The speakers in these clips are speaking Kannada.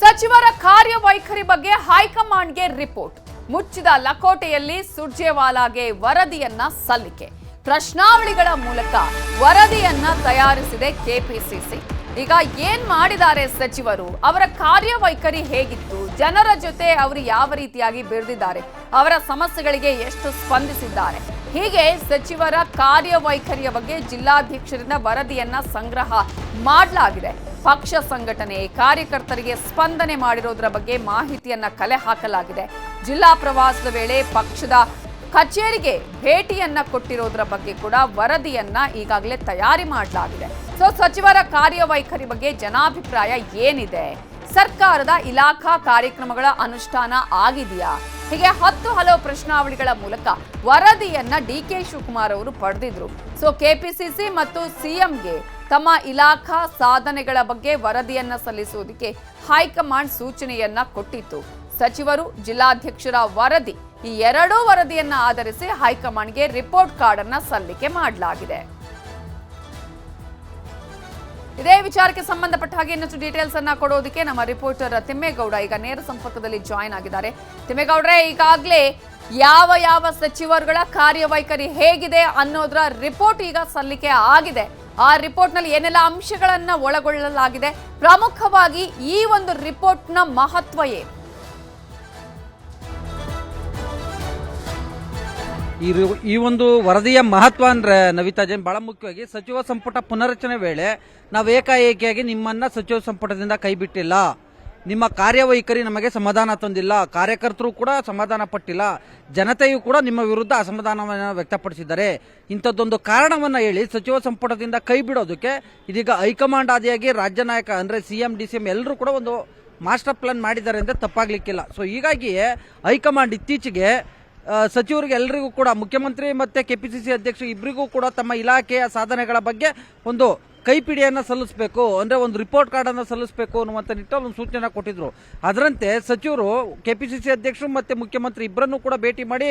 ಸಚಿವರ ಕಾರ್ಯವೈಖರಿ ಬಗ್ಗೆ ಹೈಕಮಾಂಡ್ಗೆ ರಿಪೋರ್ಟ್. ಮುಚ್ಚಿದ ಲಕೋಟೆಯಲ್ಲಿ ಸುರ್ಜೇವಾಲಾಗೆ ವರದಿಯನ್ನ ಸಲ್ಲಿಕೆ. ಪ್ರಶ್ನಾವಳಿಗಳ ಮೂಲಕ ವರದಿಯನ್ನ ತಯಾರಿಸಿದೆ ಕೆಪಿಸಿಸಿ. ಈಗ ಏನ್ ಮಾಡಿದ್ದಾರೆ ಸಚಿವರು? ಅವರ ಕಾರ್ಯವೈಖರಿ ಹೇಗಿತ್ತು? ಜನರ ಜೊತೆ ಅವರು ಯಾವ ರೀತಿಯಾಗಿ ಬೆಳೆದಿದ್ದಾರೆ ಅವರ ಸಮಸ್ಯೆಗಳಿಗೆ ಎಷ್ಟು ಸ್ಪಂದಿಸಿದ್ದಾರೆ? ಹೀಗೆ ಸಚಿವರ ಕಾರ್ಯವೈಖರಿಯ ಬಗ್ಗೆ ಜಿಲ್ಲಾಧ್ಯಕ್ಷರಿಂದ ವರದಿಯನ್ನ ಸಂಗ್ರಹ ಮಾಡಲಾಗಿದೆ. ಪಕ್ಷ ಸಂಘಟನೆ ಕಾರ್ಯಕರ್ತರಿಗೆ ಸ್ಪಂದನೆ ಮಾಡಿರೋದ್ರ ಬಗ್ಗೆ ಮಾಹಿತಿಯನ್ನ ಕಲೆ ಹಾಕಲಾಗಿದೆ. ಜಿಲ್ಲಾ ಪ್ರವಾಸದ ವೇಳೆ ಪಕ್ಷದ ಕಚೇರಿಗೆ ಭೇಟಿಯನ್ನ ಕೊಟ್ಟಿರೋದ್ರ ಬಗ್ಗೆ ಕೂಡ ವರದಿಯನ್ನ ಈಗಾಗಲೇ ತಯಾರಿ ಮಾಡಲಾಗಿದೆ. ಸೊ, ಸಚಿವರ ಕಾರ್ಯವೈಖರಿ ಬಗ್ಗೆ ಜನಾಭಿಪ್ರಾಯ ಏನಿದೆ? ಸರ್ಕಾರದ ಇಲಾಖಾ ಕಾರ್ಯಕ್ರಮಗಳ ಅನುಷ್ಠಾನ ಆಗಿದೆಯಾ? ಹೀಗೆ ಹತ್ತು ಹಲವು ಪ್ರಶ್ನಾವಳಿಗಳ ಮೂಲಕ ವರದಿಯನ್ನ ಡಿ ಕೆ ಶಿವಕುಮಾರ್ ಅವರು ಪಡೆದಿದ್ರು. ಸೊ ಕೆಪಿಸಿಸಿ ಮತ್ತು ಸಿಎಂಗೆ ತಮ್ಮ ಇಲಾಖಾ ಸಾಧನೆಗಳ ಬಗ್ಗೆ ವರದಿಯನ್ನ ಸಲ್ಲಿಸುವುದಕ್ಕೆ ಹೈಕಮಾಂಡ್ ಸೂಚನೆಯನ್ನ ಕೊಟ್ಟಿತ್ತು. ಸಚಿವರು, ಜಿಲ್ಲಾಧ್ಯಕ್ಷರ ವರದಿ ಈ ಎರಡೂ ವರದಿಯನ್ನ ಆಧರಿಸಿ ಹೈಕಮಾಂಡ್ಗೆ ರಿಪೋರ್ಟ್ ಕಾರ್ಡ್ ಅನ್ನ ಸಲ್ಲಿಕೆ ಮಾಡಲಾಗಿದೆ. ಇದೇ ವಿಚಾರಕ್ಕೆ ಸಂಬಂಧಪಟ್ಟ ಹಾಗೆ ಇನ್ನಷ್ಟು ಡೀಟೇಲ್ಸ್ ಅನ್ನ ಕೊಡೋದಕ್ಕೆ ನಮ್ಮ ರಿಪೋರ್ಟರ್ ತಿಮ್ಮೇಗೌಡ ಈಗ ನೇರ ಸಂಪರ್ಕದಲ್ಲಿ ಜಾಯಿನ್ ಆಗಿದ್ದಾರೆ. ತಿಮ್ಮೇಗೌಡ್ರೆ, ಈಗಾಗಲೇ ಯಾವ ಯಾವ ಸಚಿವರುಗಳ ಕಾರ್ಯವೈಖರಿ ಹೇಗಿದೆ ಅನ್ನೋದರ ರಿಪೋರ್ಟ್ ಈಗ ಸಲ್ಲಿಕೆ ಆಗಿದೆ. ಆ ರಿಪೋರ್ಟ್ನಲ್ಲಿ ಏನೆಲ್ಲ ಅಂಶಗಳನ್ನ ಒಳಗೊಳ್ಳಲಾಗಿದೆ? ಪ್ರಮುಖವಾಗಿ ಈ ಒಂದು ರಿಪೋರ್ಟ್ನ ಮಹತ್ವ ಏನು? ಈ ಈ ಒಂದು ವರದಿಯ ಮಹತ್ವ ಅಂದ್ರೆ ನವಿತಾ ಜೈನ್ ಬಹಳ ಮುಖ್ಯವಾಗಿ ಸಚಿವ ಸಂಪುಟ ಪುನರಚನೆ ವೇಳೆ ನಾವು ಏಕಾಏಕಿಯಾಗಿ ನಿಮ್ಮನ್ನ ಸಚಿವ ಸಂಪುಟದಿಂದ ಕೈಬಿಟ್ಟಿಲ್ಲ ನಿಮ್ಮ ಕಾರ್ಯವೈಖರಿ ನಮಗೆ ಸಮಾಧಾನ ತಂದಿಲ್ಲ. ಕಾರ್ಯಕರ್ತರು ಕೂಡ ಸಮಾಧಾನ ಪಟ್ಟಿಲ್ಲ. ಜನತೆಯು ಕೂಡ ನಿಮ್ಮ ವಿರುದ್ಧ ಅಸಮಾಧಾನವನ್ನು ವ್ಯಕ್ತಪಡಿಸಿದ್ದಾರೆ. ಇಂಥದ್ದೊಂದು ಕಾರಣವನ್ನ ಹೇಳಿ ಸಚಿವ ಸಂಪುಟದಿಂದ ಕೈ ಬಿಡೋದಕ್ಕೆ ಇದೀಗ ಹೈಕಮಾಂಡ್ ಆದಿಯಾಗಿ ರಾಜ್ಯ ನಾಯಕ ಅಂದ್ರೆ ಸಿಎಂ ಡಿ ಸಿ ಎಂ ಎಲ್ಲರೂ ಕೂಡ ಒಂದು ಮಾಸ್ಟರ್ ಪ್ಲಾನ್ ಮಾಡಿದ್ದಾರೆ ಅಂದರೆ ತಪ್ಪಾಗ್ಲಿಕ್ಕಿಲ್ಲ. ಸೊ ಹೀಗಾಗಿಯೇ ಹೈಕಮಾಂಡ್ ಇತ್ತೀಚೆಗೆ ಸಚಿವರಿಗೆ ಎಲ್ಲರಿಗೂ ಕೂಡ, ಮುಖ್ಯಮಂತ್ರಿ ಮತ್ತು ಕೆ ಪಿ ಸಿ ಸಿ ಅಧ್ಯಕ್ಷ ಇಬ್ಬರಿಗೂ ಕೂಡ ತಮ್ಮ ಇಲಾಖೆಯ ಸಾಧನೆಗಳ ಬಗ್ಗೆ ಒಂದು ಕೈಪಿಡಿಯನ್ನು ಸಲ್ಲಿಸಬೇಕು, ಅಂದರೆ ಒಂದು ರಿಪೋರ್ಟ್ ಕಾರ್ಡನ್ನು ಸಲ್ಲಿಸಬೇಕು ಅನ್ನುವಂಥ ನಿಟ್ಟಲ್ಲಿ ಒಂದು ಸೂಚನೆ ಕೊಟ್ಟಿದ್ರು. ಅದರಂತೆ ಸಚಿವರು, ಕೆಪಿಸಿಸಿ ಅಧ್ಯಕ್ಷರು ಮತ್ತು ಮುಖ್ಯಮಂತ್ರಿ ಇಬ್ಬರನ್ನು ಕೂಡ ಭೇಟಿ ಮಾಡಿ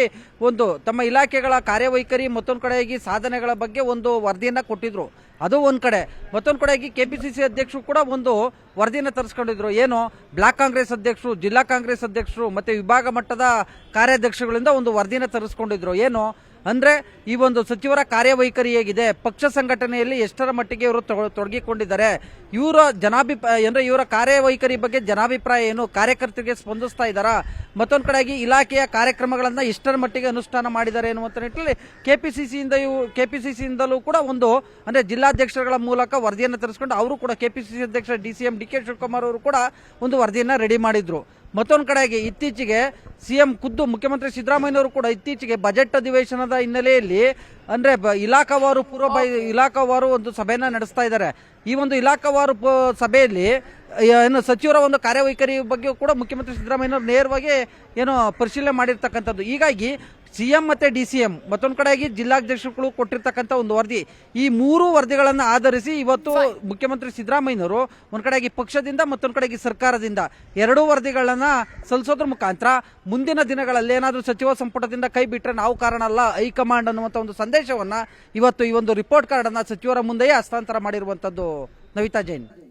ಒಂದು ತಮ್ಮ ಇಲಾಖೆಗಳ ಕಾರ್ಯವೈಖರಿ, ಮತ್ತೊಂದು ಕಡೆಯಾಗಿ ಸಾಧನೆಗಳ ಬಗ್ಗೆ ಒಂದು ವರದಿಯನ್ನು ಕೊಟ್ಟಿದ್ರು. ಅದು ಒಂದು ಕಡೆ. ಮತ್ತೊಂದು ಕಡೆಯಾಗಿ ಕೆಪಿಸಿಸಿ ಅಧ್ಯಕ್ಷರು ಕೂಡ ಒಂದು ವರದಿಯನ್ನು ತರಿಸ್ಕೊಂಡಿದ್ರು. ಏನು? ಬ್ಲಾಕ್ ಕಾಂಗ್ರೆಸ್ ಅಧ್ಯಕ್ಷರು, ಜಿಲ್ಲಾ ಕಾಂಗ್ರೆಸ್ ಅಧ್ಯಕ್ಷರು ಮತ್ತು ವಿಭಾಗ ಮಟ್ಟದ ಕಾರ್ಯಾಧ್ಯಕ್ಷಗಳಿಂದ ಒಂದು ವರದಿನ ತರಿಸ್ಕೊಂಡಿದ್ರು. ಏನು? ಅಂದ್ರೆ ಈ ಒಂದು ಸಚಿವರ ಕಾರ್ಯವೈಖರಿ ಹೇಗಿದೆ, ಪಕ್ಷ ಸಂಘಟನೆಯಲ್ಲಿ ಎಷ್ಟರ ಮಟ್ಟಿಗೆ ಇವರು ತೊಡಗಿಕೊಂಡಿದ್ದಾರೆ, ಇವರ ಜನಾಭಿಪ್ರಾಯ ಅಂದರೆ ಇವರ ಕಾರ್ಯವೈಖರಿ ಬಗ್ಗೆ ಜನಾಭಿಪ್ರಾಯ ಏನು, ಕಾರ್ಯಕರ್ತರಿಗೆ ಸ್ಪಂದಿಸ್ತಾ ಇದ್ದಾರಾ ಮತ್ತೊಂದು ಕಡೆಯಾಗಿ ಇಲಾಖೆಯ ಕಾರ್ಯಕ್ರಮಗಳನ್ನು ಎಷ್ಟರ ಮಟ್ಟಿಗೆ ಅನುಷ್ಠಾನ ಮಾಡಿದ್ದಾರೆ ಎನ್ನುವಂಥ ನಿಟ್ಟಿನಲ್ಲಿ ಸಿಯಿಂದ ಇವು ಕೆ ಪಿ ಸಿ ಸಿಯಿಂದಲೂ ಕೂಡ ಒಂದು, ಅಂದರೆ ಜಿಲ್ಲಾಧ್ಯಕ್ಷರುಗಳ ಮೂಲಕ ವರದಿಯನ್ನು ತರಿಸ್ಕೊಂಡು ಅವರು ಕೂಡ ಕೆ ಪಿ ಸಿ ಸಿ ಅಧ್ಯಕ್ಷ D C M D K Shivakumar ಅವರು ಕೂಡ ಒಂದು ವರದಿಯನ್ನು ರೆಡಿ ಮಾಡಿದ್ರು. ಮತ್ತೊಂದು ಕಡೆಗೆ ಇತ್ತೀಚೆಗೆ ಸಿಎಂ ಖುದ್ದು ಮುಖ್ಯಮಂತ್ರಿ ಸಿದ್ದರಾಮಯ್ಯನವರು ಕೂಡ ಇತ್ತೀಚೆಗೆ ಬಜೆಟ್ ಅಧಿವೇಶನದ ಹಿನ್ನೆಲೆಯಲ್ಲಿ ಅಂದ್ರೆ ಇಲಾಖಾವಾರು ಪೂರ್ವ ಇಲಾಖಾವಾರು ಒಂದು ಸಭೆಯನ್ನು ನಡೆಸ್ತಾ ಇದ್ದಾರೆ. ಈ ಒಂದು ಇಲಾಖಾವಾರು ಸಭೆಯಲ್ಲಿ ಏನು ಸಚಿವರ ಒಂದು ಕಾರ್ಯವೈಖರಿ ಬಗ್ಗೆ ಕೂಡ ಮುಖ್ಯಮಂತ್ರಿ ಸಿದ್ದರಾಮಯ್ಯನವರು ನೇರವಾಗಿ ಏನು ಪರಿಶೀಲನೆ ಮಾಡಿರ್ತಕ್ಕಂಥದ್ದು. ಹೀಗಾಗಿ ಸಿ ಎಂ ಮತ್ತು ಡಿ ಸಿ ಎಂ ಮತ್ತೊಂದು ಕಡೆಯಾಗಿ ಜಿಲ್ಲಾಧ್ಯಕ್ಷರುಗಳು ಕೊಟ್ಟಿರ್ತಕ್ಕಂಥ ಒಂದು ವರದಿ ಈ ಮೂರು ವರದಿಗಳನ್ನು ಆಧರಿಸಿ ಇವತ್ತು ಮುಖ್ಯಮಂತ್ರಿ ಸಿದ್ದರಾಮಯ್ಯನವರು ಒಂದು ಕಡೆಯಾಗಿ ಪಕ್ಷದಿಂದ ಮತ್ತೊಂದು ಕಡೆಗೆ ಸರ್ಕಾರದಿಂದ ಎರಡೂ ವರದಿಗಳನ್ನು ಸಲ್ಲಿಸೋದ್ರ ಮುಖಾಂತರ ಮುಂದಿನ ದಿನಗಳಲ್ಲಿ ಏನಾದರೂ ಸಚಿವ ಸಂಪುಟದಿಂದ ಕೈ ಬಿಟ್ಟರೆ ನಾವು ಕಾರಣ ಅಲ್ಲ ಹೈಕಮಾಂಡ್ ಅನ್ನುವಂಥ ಒಂದು ಸಂದೇಶವನ್ನು ಇವತ್ತು ಈ ಒಂದು ರಿಪೋರ್ಟ್ ಕಾರ್ಡನ್ನು ಅನ್ನ ಸಚಿವರ ಮುಂದೆಯೇ ಹಸ್ತಾಂತರ ಮಾಡಿರುವಂಥದ್ದು ನವಿತಾ ಜೈನ್.